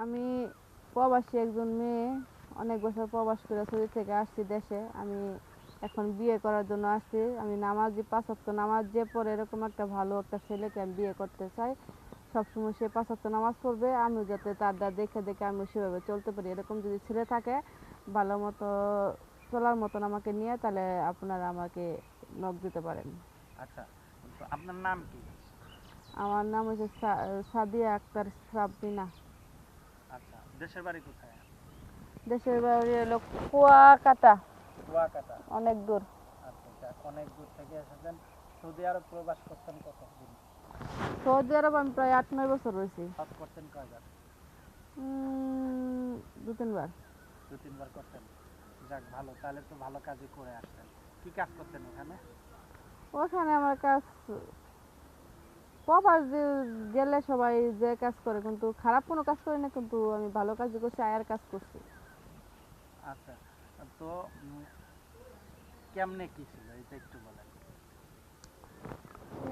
আমি প্রবাসী একজন মেয়ে অনেক বছর প্রবাস করে সৌদি থেকে আসছি দেশে। আমি এখন বিয়ে করার জন্য আসছি। আমি নামাজি পাঁচ ওয়াক্ত নামাজ যে পড়ে এরকম একটা ভালো একটা ছেলেকে আমি বিয়ে করতে চাই। সবসময় সে পাঁচ ওয়াক্ত নামাজ পড়বে। আমিও যাতে তার দ্বার দেখে দেখে আমিও সেভাবে চলতে পারি। এরকম যদি ছেলে থাকে ভালো মতো চলার মতন আমাকে নিয়ে তাহলে আপনারা আমাকে নখ দিতে পারেন। আচ্ছা আপনার নাম কি? আমার নাম হচ্ছে সাদিয়া আক্তার আচ্ছা দেশের বাড়ি কোথায়? দেশের বাড়ি হলো কুয়াকাটা। কুয়াকাটা। অনেক দূর। আচ্ছা আচ্ছা অনেক দূর থেকে এসেছেন। সৌদি আরব প্রবাস করতেন কতদিন? সৌদি আরব আমি প্রায় আট নয় বছর রয়েছি। হজ করতেন কয়বার? দু তিনবার। দু তিনবার করতেন। যাক ভালো। তাহলে তো ভালো কাজই করে আসতেন কি কাজ করতেন ওখানে? ওখানে আমার কাজ প্রবাস গেলে সবাই যে কাজ করে কিন্তু খারাপ কোনো কাজ করি না কিন্তু আমি ভালো কাজ করছি আয়ার কাজ করছি। আচ্ছা তো কেমনে কি ছিল? এটা একটু বলেন।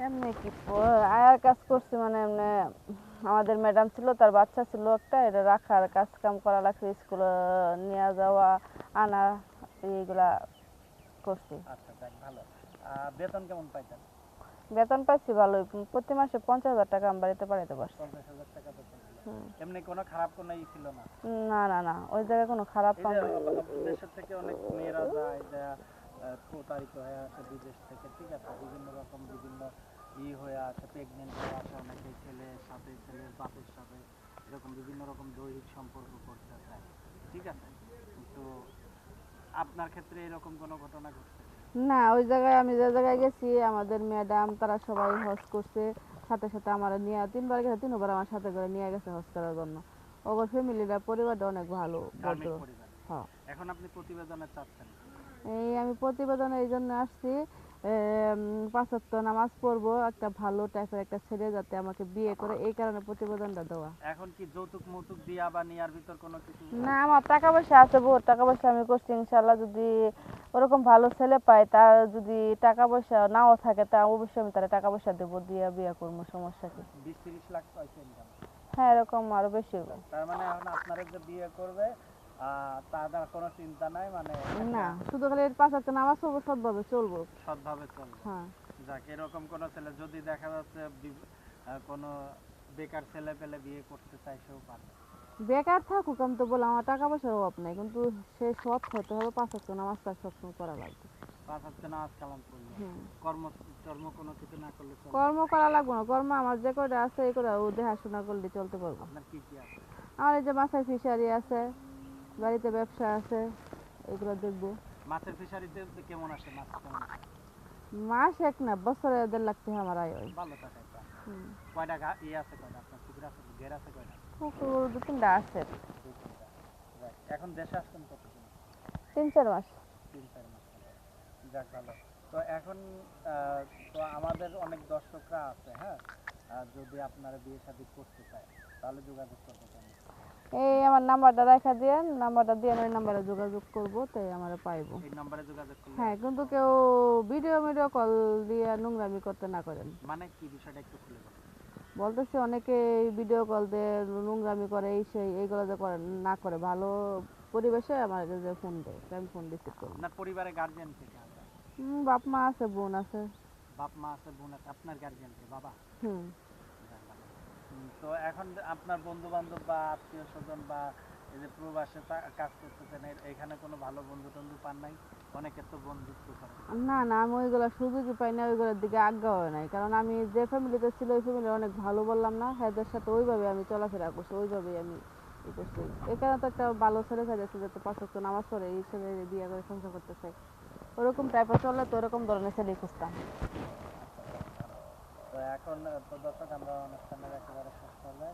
এমনি কি আয়ার কাজ করছি মানে এমনি আমাদের ম্যাডাম ছিল তার বাচ্চা ছিল একটা এটা রাখার কাজ কাম করা লাগছে স্কুলে নিয়ে যাওয়া আনা এইগুলা করছি। আচ্ছা ভালো। বেতন কেমন পাইতেন? বেতন পাইছি ভালোই প্রতি মাসে পঞ্চাশ হাজার টাকা আমি বাড়িতে পাঠাতে পারছি। এমনি কোনো খারাপ কোনো ই ছিল না? না না না ওই জায়গায় কোনো খারাপ দেশের থেকে অনেক মেয়েরা যায় যে প্রতারিত হয়ে আসে বিদেশ থেকে ঠিক আছে? বিভিন্ন রকম বিভিন্ন ই হয়ে আসে প্রেগনেন্ট হয়ে আসে অনেকে ছেলের সাথে ছেলের বাপের সাথে এরকম বিভিন্ন রকম দৈহিক সম্পর্ক করতে চায় ঠিক আছে? তো আপনার ক্ষেত্রে এরকম কোনো ঘটনা ঘটছে? না ওই জায়গায় আমি যে জায়গায় গেছি আমাদের ম্যাডাম তারা সবাই হজ করছে সাথে সাথে আমার নিয়ে তিনবার গেছে তিনবার আমার সাথে করে নিয়ে গেছে হজ করার জন্য। ওর ফ্যামিলিটা পরিবারটা অনেক ভালো ভদ্র। হ্যাঁ। এখন আপনি প্রতিবেদনে চাচ্ছেন? এই আমি প্রতিবেদনে এই জন্য আসছি এম, পাঁচ ওয়াক্ত নামাজ পড়ব একটা ভালো টাইপের একটা ছেলে যাতে আমাকে বিয়ে করে এই কারণে প্রতিবেদনটা দেওয়া। এখন কি যৌতুক মৌতুক দিয়া বা নেওয়ার ভিতর কোনো কিছু না আমার টাকা পয়সা আছে বহুত টাকা পয়সা আমি করছি ইনশাল্লাহ যদি ওরকম ভালো ছেলে পাই তার যদি টাকা পয়সা নাও থাকে তা অবশ্যই আমি তার টাকা পয়সা দেবো দিয়ে বিয়ে করব সমস্যা কি? বিশ তিরিশ লাখ হ্যাঁ এরকম আরও বেশি হবে। তার মানে এখন আপনারা যে বিয়ে করবে তাদের কোনো চিন্তা নাই মানে না শুধু খালি পাঁচ একটা নামাজ পড়ব সৎভাবে চলবো। সৎভাবে চলবে। হ্যাঁ। যাক এরকম কোনো ছেলে যদি দেখা যাচ্ছে কোনো বেকার ছেলে পেলে বিয়ে করতে চায় সেও পারবে। বেকার থাকুক আমি তো বললাম আমার টাকা পয়সার অভাব নাই কিন্তু সে সৎ হতে হবে পাঁচ একটা নামাজ তার সবসময় করা লাগবে। কর্ম করা লাগবে না কর্ম আমার যে কয়টা আছে এই করে ও দেখাশোনা করলে চলতে পারব। আমার এই যে মাছের ফিশারি আছে বাড়িতে ব্যবসা আছে এগুলো দেখব। মাছের ফিশারিতে কেমন আসে মাছ? কেমন মাস এক না বছরে দেড় লাখ টাকা আমার আয় হয়। ভালো টাকা কয়টা গা- ইয়ে আছে কয়টা আপনার পুকুর আছে ঘের আছে কয়টা? কুকুর দু তিনটা আছে। এখন দেশে আসছেন কতদিন? তিন চার মাস। তিন চার মাস। যাক ভালো। তো এখন তো আমাদের অনেক দর্শকরা আছে হ্যাঁ? যদি আপনারা বিয়ে শাদী করতে চায় তাহলে যোগাযোগ করতে পারেন। এই আমার নাম্বারটা রাখা দিয়ে নাম্বারটা দিয়ে ওই নাম্বারে যোগাযোগ করব তাই আমার পাইবো। এই নাম্বারে যোগাযোগ করলে হ্যাঁ কিন্তু কেউ ভিডিও ভিডিও কল দিয়ে নোংরামি করতে না করেন। মানে কি বিষয়টা একটু খুলে বলুন। বলতেছে অনেকে ভিডিও কল দিয়ে নোংরামি করে এই সেই এইগুলো যে করে না করে। ভালো পরিবেশে আমার যে ফোন দেয় আমি ফোন রিসিভ করব আপনার পরিবারে গার্জিয়ান কে? কে হুম, বাপ মা আছে বোন আছে। বাপ মা আছে বোন আছে আপনার গার্জিয়ান কে? বাবা? হুম। তো এখন আপনার বন্ধু বান্ধব বা আত্মীয় স্বজন বা এই যে প্রবাসে কাজ করতেছেন এখানে কোনো ভালো বন্ধু টন্ধু পান নাই? অনেকে তো বন্ধুত্ব করে না না আমি ওইগুলো সুযোগই পাই না ওইগুলোর দিকে আজ্ঞাও নাই। কারণ আমি যে ফ্যামিলিতে ছিল ওই ফ্যামিলি অনেক ভালো বললাম না এদের সাথে ওইভাবে আমি চলাফেরা করছি ওইভাবেই আমি ই করছি। এই কারণে তো একটা ভালো ছেলে চাইছে যাতে পাঁচ ওয়াক্ত নামাজ পড়ে এই ছেলে বিয়ে করে সংসার করতে চাই ওরকম টাইপের চললে তো ওরকম ধরনের ছেলেই খুঁজতাম। তো এখন তো দর্শক আমরা অনুষ্ঠানের একেবারে শেষ করলে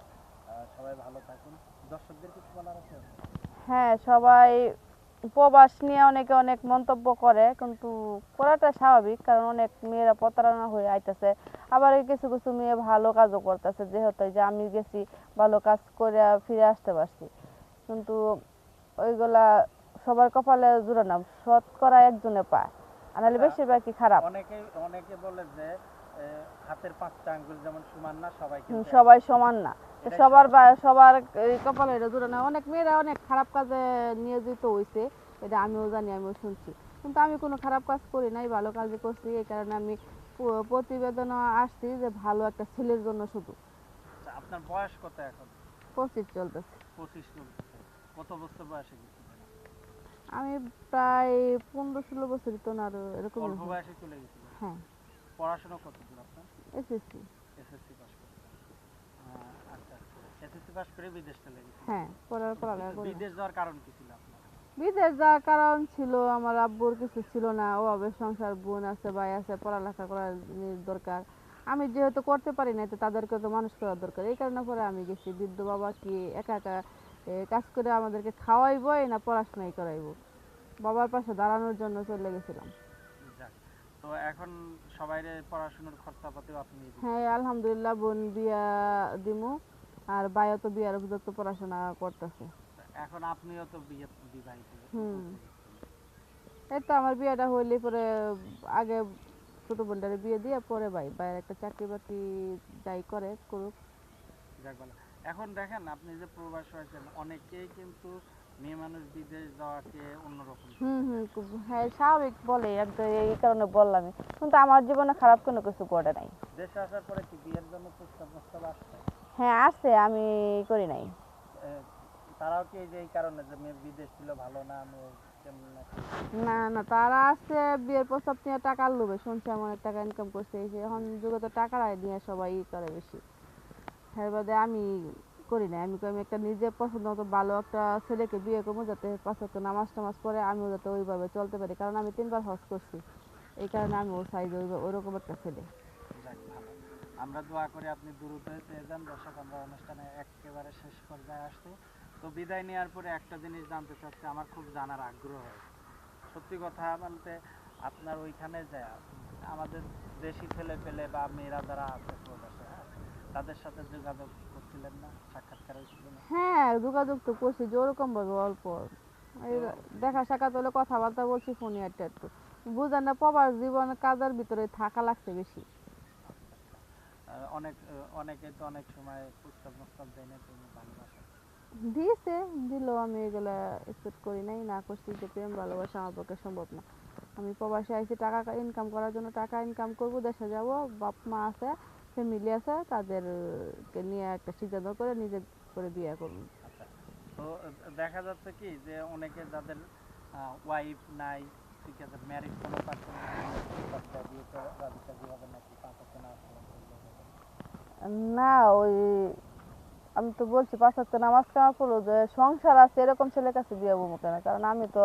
সবাই ভালো থাকুন। দর্শকদের কিছু বলার আছে? হ্যাঁ সবাই উপবাস নিয়ে অনেকে অনেক মন্তব্য করে কিন্তু করাটা স্বাভাবিক কারণ অনেক মেয়েরা প্রতারণা হয়ে আইতেছে। আবার কিছু কিছু মেয়ে ভালো কাজও করতেছে যেহেতু যে আমি গেছি ভালো কাজ করে ফিরে আসতে পারছি। কিন্তু ওইগুলা সবার কপালে জুড়ে না সৎ করা একজনে পায়। আর নাহলে বেশিরভাগই খারাপ। অনেকে অনেকে বলে যে হাতের পাঁচটা আঙ্গুল যেমন সমান না সবাই কিন্তু সবাই সমান না। সবার সবার এই কপালে এটা জুড়ে না। অনেক মেয়েরা অনেক খারাপ কাজে নিয়োজিত হয়েছে এটা আমিও জানি আমিও শুনছি। কিন্তু আমি কোনো খারাপ কাজ করি নাই ভালো কাজই করছি। এই কারণে আমি প- প্রতিবেদনও আসছি যে ভালো একটা ছেলের জন্য শুধু। আচ্ছা, আপনার বয়স কত এখন? পঁচিশ চলতেছে। পঁচিশ চলতেছে কত বছর বয়সে আমি প্রায় পনেরো ষোলো বছরই তো না আরও এরকম বয়সে। চলে গেছিলেন হ্যাঁ। পড়াশোনা কত দূর আপনার? এসএসসি। এসএসসি পাস করছেন। আহ, আচ্ছা এসএসসি পাস করে বিদেশ চলে গেছিলেন হ্যাঁ পড়ার পড়ালেখা করি। বিদেশ যাওয়ার কারণ কি ছিল আপনার? বিদেশ যাওয়ার কারণ ছিল আমার আব্বুর কিছু ছিল না। অভাবে সংসার বোন আছে ভাই আছে পড়ালেখা করার দরকার। আমি যেহেতু করতে পারি না তো তাদেরকে তো মানুষ করার দরকার। এই কারণে পরে আমি গেছি। বৃদ্ধ বাবা কি একা একা কাজ করে আমাদেরকে খাওয়াইবই না পড়াশোনাই করাইবো? বাবার পাশে দাঁড়ানোর জন্য চলে গেছিলাম। তো এখন সবাইরে পড়াশোনার খরচাপাতিও আপনি। হ্যাঁ আলহামদুলিল্লাহ বোন বিয়া দিমু আর ভাইও তো বিয়ার উপযুক্ত পড়াশোনা করতেছে এখন আপনিও তো বিয়ে বিবাহিত হুম। এই তো আমার বিয়েটা হইলে পরে আগে ছোট বোনটারে বিয়ে দিয়ে পরে ভাই ভাইয়ের একটা চাকরি বাকরি যাই করে করুক যাক ভালো এখন দেখেন আপনি যে প্রবাস হয়েছেন অনেকেই কিন্তু মেয়ে মানুষ বিদেশ যাওয়াকে অন্যরকম। হুম হুম খুব- হ্যাঁ স্বাভাবিক বলে একদম এই কারণে বললামই। কিন্তু আমার জীবনে খারাপ কোনো কিছু ঘটে নাই। দেশে আসার পরে কি বিয়ের জন্য প্রস্তাব প্রস্তাব আসছে? হ্যাঁ আসছে আমি করি নাই। তারাও কি এই কারণে যে মেয়ে বিদেশ ছিল ভালো না না? না তারা আসছে বিয়ের প্রস্তাব নিয়ে টাকার লোভে শুনছি আমি অনেক টাকা ইনকাম করছে এখন যুগে তো টাকারাই নিয়ে সবাই ই করে বেশি। বাদে আমি করি না আমি আমি একটা নিজে পছন্দ মতো ভালো একটা ছেলেকে বিয়ে করব যাতে পাঁচ ওয়াক্ত নামাজ টামাজ পড়ে আমিও যাতে ওইভাবে চলতে পারি। কারণ আমি তিনবার হজ করছি। এই কারণে আমি ওই সাইজ ওইরকম একটা ছেলে। আমরা দোয়া করি আপনি দ্রুত পেয়ে যান। দর্শক, আমরা অনুষ্ঠানে একেবারে শেষ পর্যায়ে তো বিদায় নেওয়ার পরে একটা জিনিস জানতে চাচ্ছি, আমার খুব জানার আগ্রহ। সত্যি কথা বলতে আপনার ওইখানে যায়, আমাদের দেশি ছেলে পেলে বা মেয়েরা যারা আছে, প্রবাসে তাদের সাথে যোগাযোগ করছিলেন না সাক্ষাৎকার হয়েছিল না? হ্যাঁ যোগাযোগ তো করছি যে ওরকম ভাবে অল্প। দেখা সাক্ষাৎ হলে কথাবার্তা বলছি ফোনে একটা একটু বুঝেন না প্রবাস জীবন কাজের ভিতরে থাকা লাগছে বেশি। অনেক অনেকে তো অনেক সময় প্রস্তাব প্রস্তাব দেয় না তুমি ভালোবাসা। দিয়েছে দিলেও আমি এগুলা এক্সপেক্ট করি নাই না করছি যে প্রেম ভালোবাসা আমার পক্ষে সম্ভব না। আমি প্রবাসে আইছি টাকা ইনকাম করার জন্য টাকা ইনকাম করব দেশে যাব বাপ মা আছে ফ্যামিলি আছে তাদেরকে নিয়ে একটা সিদ্ধান্ত করে নিজে করে বিয়ে করব। আচ্ছা তো দেখা যাচ্ছে কি যে অনেকে যাদের ওয়াইফ নাই ঠিক আছে ম্যারিড কোনো পার্সন না ওই আমি তো বলছি পাঁচ হাজার নামাজ কামা পড়ল যে সংসার আছে এরকম ছেলের কাছে বিয়ে বলব কেন? কারণ আমি তো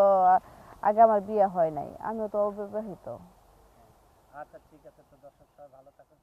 আগে আমার বিয়ে হয় নাই আমিও তো অবিবাহিত। আচ্ছা ঠিক আছে তো দর্শক ভালো থাকুন।